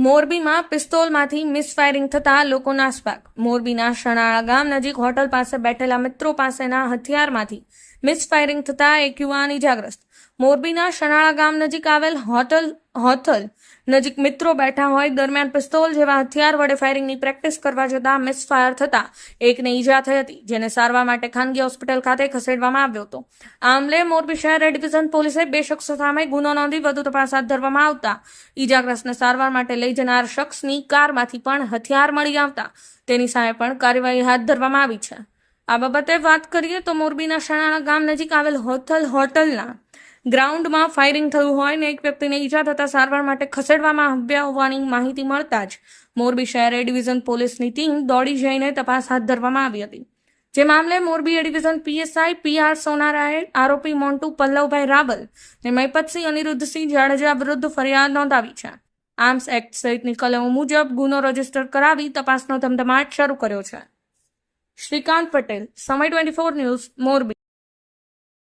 મોરબીમાં પિસ્તોલમાંથી મિસફાયરિંગ થતાં લોકો નાસભાગ મોરબીના શણાળા ગામ નજીક હોટલ પાસે બેઠેલા મિત્રો પાસેના હથિયારમાંથી મિસફાયરિંગ થતાં એક યુવાન ઇજાગ્રસ્ત મોરબીના શણાળા ગામ નજીક આવેલ હોટલ હોથલ. નજીક મિત્રો બેઠા હોય દરમિયાન પિસ્તોલ જેવા હથિયાર વડે ફાયરિંગની પ્રેક્ટિસ કરવા જતાં મિસફાયર થતાં એકને ઈજા થઈ હતી, જેને સારવાર માટે ખાનગી હોસ્પિટલ ખાતે ખસેડવામાં આવ્યો હતો. આમલે મોરબી શહેર ડિવિઝન પોલીસે બે શખ્સો સામે ગુનો નોંધી વધુ તપાસ હાથ ધરવામાં આવતા. ઈજાગ્રસ્તને સારવાર માટે લઈ જનાર શખ્સની કારમાંથી પણ હથિયાર મળી આવતા. તેની સામે પણ કાર્યવાહી હાથ ધરવામાં આવી છે. આ બાબતે વાત કરીએ તો મોરબીના શણાણા ગામ નજીક આવેલ હોથલ હોટલના ગ્રાઉન્ડમાં ફાયરિંગ થયું હોય ને એક વ્યક્તિને ઈજા થતા સારવાર માટે ખસેડવામાં આવ્યા હોવાની માહિતી મળતા જ મોરબી શહેર ડિવિઝન પોલીસની ટીમ દોડી જઈને તપાસ હાથ ધરવામાં આવી હતી. જે મામલે Morbi A division division PSI PR સોનારાએ આરોપી મોન્ટુ પલ્લવભાઈ રાવલ ને મહિપતસિંહ અનિરુદ્ધસિંહ જાડેજા વિરુદ્ધ ફરિયાદ નોંધાવી છે. આર્મ્સ એક્ટ સહિતની કલમો મુજબ ગુનો રજિસ્ટર કરાવી તપાસનો ધમધમાટ શરૂ કર્યો છે. શ્રીકાંત પટેલ, સમય ટ્વેન્ટી ફોર ન્યૂઝ, મોરબી.